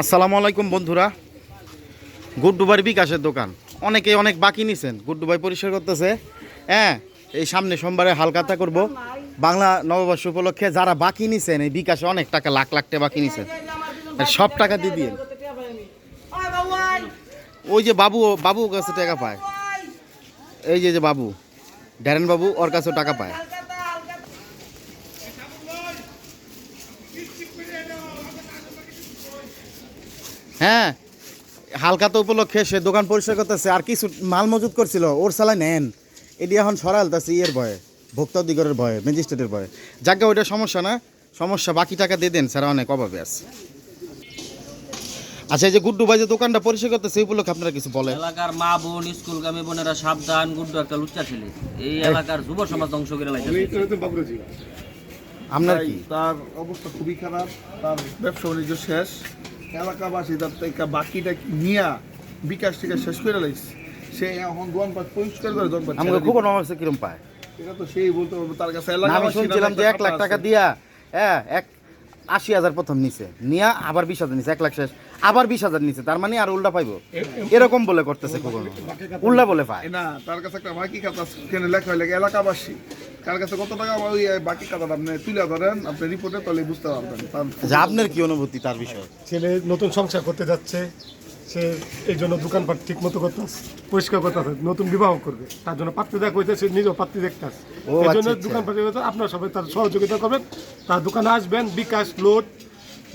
আসসালামু আলাইকুম বন্ধুরা। গুড্ডুবাই বিকাশের দোকান। অনেকে অনেক বাকি নিছেন। গুড্ডুবাই পরিষ্কার করতেছে। হ্যাঁ এই সামনে সোমবারে হালকাতা করব। বাংলা নববর্ষ উপলক্ষে যারা বাকি নিছেন, এই বিকাশে অনেক টাকা, লাখ লাখ টাকা বাকি নিছেন। সব টাকা দিয়ে দিয়ে ওই যে বাবু বাবু কাছে টাকা পায়। এই যে যে বাবু, ড্যারেন বাবু, ওর কাছেও টাকা পায়। হ্যাঁ হালকাতা উপলক্ষে সে দোকান পরিষ্কার করতেছে আর কিছু মাল মজুত করছিল ওর সালা নেন। এটি এখন সরালতাছে ইয়ের ভয়ে ভোক্তা অধিকারের ভয়ে ম্যাজিস্ট্রেটের ভয়ে। যাকে ওইটা সমস্যা না সমস্যা বাকি টাকা দিয়ে দেন স্যার অনেক অভাবে আছে। আচ্ছা এই যে গুড্ডু ভাই যে দোকানটা পরিষ্কার করতেছে এই উপলক্ষে আপনারা কিছু বলেন। এলাকার মা বোন স্কুল স্কুলগামী বোনেরা সাবধান গুড্ডু একটা লুচ্চা ছেলে। এই এলাকার যুব সমাজ ধ্বংস করে লাইছে। আপনার কি? তার অবস্থা খুবই খারাপ তার ব্যবসা বাণিজ্য শেষ। এলাকাবাসী তার থেকে বাকিটা নিয়া বিকাশ থেকে শেষ করে লাইছে। সে এখন দোয়ান পাট পরিষ্কার করে দোয়ান আমাকে খুব কিরম পায়? এটা তো সেই বলতে পারব তার কাছে আমি শুনছিলাম যে এক লাখ টাকা দিয়া হ্যাঁ এক আশি হাজার প্রথম নিছে। নিয়া আবার বিশ হাজার নিছে এক লাখ শেষ। আবার বিশ হাজার নিছে তার মানে আর উল্টা পাইবো। এরকম বলে করতেছে উল্টা বলে পায়। না তার কাছে একটা বাকি খাতা কেন লেখা হয়ে এলাকাবাসী। কার কাছে কত টাকা ওই বাকি খাতাটা আপনি তুলে ধরেন আপনি রিপোর্টে তাহলে বুঝতে পারবেন। তার যে আপনার কি অনুভূতি তার বিষয়ে? ছেলে নতুন সংসার করতে যাচ্ছে সে এই জন্য দোকানপাট ঠিক মতো করতে পরিষ্কার করতে নতুন বিবাহ করবে তার জন্য পাত্রী দেখা হইতে সে নিজেও পাত্রী দেখতে আসে এই আচ্ছা, জন্য আচ্ছা। দোকানপাট আপনার সবাই তার সহযোগিতা করবেন তার দোকানে আসবেন বিকাশ লোড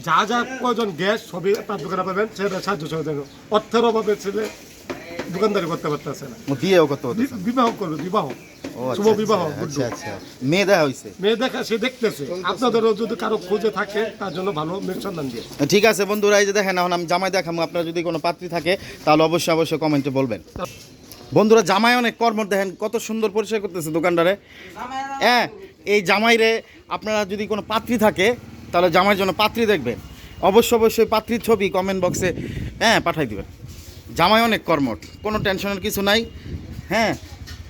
যা যা প্রয়োজন গ্যাস সবই তার দোকানে পাবেন সেটা সাহায্য সহযোগিতা অর্থের অভাবে ছেলে দোকানদারি করতে পারতেছে না। ও দিয়েও কত হতে বি- বিবাহ করবে বিবাহ। আচ্ছা, শুভ বিবাহ আচ্ছা, আচ্ছা আচ্ছা। মেয়ে দেখা হয়েছে মেয়ে দেখা সে দেখতেছে। আপনাদেরও যদি কারও খোঁজে থাকে তার জন্য ভালো মেয়ের সন্ধান দিয়ে। ঠিক আছে বন্ধুরা এই যে দেখেন এখন আমি জামাই দেখাবো আপনার যদি কোনো পাত্রী থাকে তাহলে অবশ্যই অবশ্যই কমেন্টে বলবেন। বন্ধুরা জামাই অনেক কর্ম দেখেন কত সুন্দর পরিষ্কার করতেছে দোকানদারে। হ্যাঁ এই জামাইরে আপনারা যদি কোনো পাত্রী থাকে তাহলে জামাইয়ের জন্য পাত্রী দেখবেন। অবশ্যই অবশ্যই পাত্রীর ছবি কমেন্ট বক্সে হ্যাঁ পাঠাই দিবেন। জামাই অনেক কর্মঠ, কোনো টেনশনের কিছু নাই। হ্যাঁ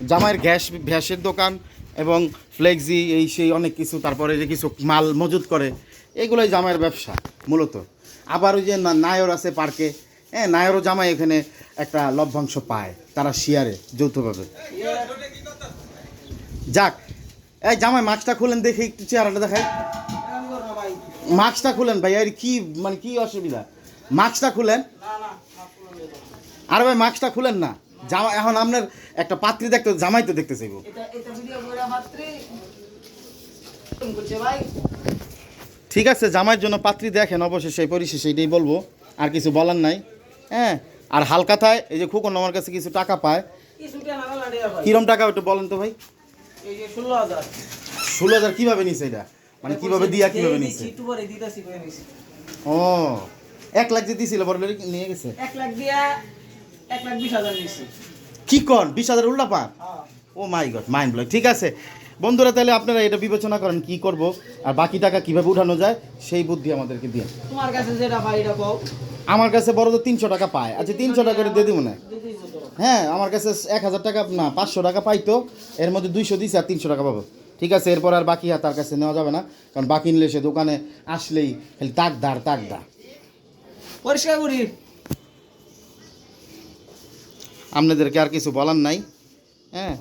জামাইয়ের গ্যাস, গ্যাসের দোকান এবং ফ্লেক্সি, এই সেই অনেক কিছু, তারপরে যে কিছু মাল মজুত করে, এগুলোই জামাইয়ের ব্যবসা মূলত। আবার ওই যে নায়র আছে পার্কে হ্যাঁ নায়রও জামাই এখানে একটা লভ্যাংশ পায়, তারা শিয়ারে যৌথভাবে। যাক, এই জামাই মাস্কটা খুলেন দেখে, একটু চেহারাটা দেখাই। মাস্কটা খুলেন ভাই আর কি মানে কি অসুবিধা? মাস্কটা খুলেন। আরে ভাই মাস্কটা খুলেন না। জামা এখন আপনার একটা পাত্রী দেখতে জামাই তো দেখতে চাইব। ঠিক আছে জামাইয়ের জন্য পাত্রী দেখেন সেই পরিশেষে এটাই বলব। আর কিছু বলার নাই। হ্যাঁ আর হালকাথায় এই যে খুকন আমার কাছে কিছু টাকা পায়। কিরম টাকা একটু বলেন তো ভাই। ষোলো হাজার। কীভাবে নিছে এটা? মানে কীভাবে দিয়া কীভাবে নিছে? ও এক লাখ দিয়ে দিছিল বড় নিয়ে গেছে? এক লাখ দিয়া এক লাখ বিশ হাজার কি কন? বিশ হাজার উল্টা পান oh my god mind blow ঠিক আছে। বন্ধুরা তাহলে আপনারা এটা বিবেচনা করেন কি করব আর বাকি টাকা কীভাবে উঠানো যায় সেই বুদ্ধি আমাদেরকে দিয়ে। তোমার কাছে যেটা পাই এটা পাও। আমার কাছে বড় তো তিনশো টাকা পায়। আচ্ছা তিনশো টাকা করে দিয়ে দিব না। হ্যাঁ আমার কাছে এক হাজার টাকা না পাঁচশো টাকা পাইতো এর মধ্যে দুইশো দিছে আর তিনশো টাকা পাবো। ঠিক আছে এরপর আর বাকি আর তার কাছে নেওয়া যাবে না। কারণ বাকি নিলে সে দোকানে আসলেই খালি তাকদার তাকদা পরিষ্কার করি। আপনাদেরকে আর কিছু বলার নাই হ্যাঁ?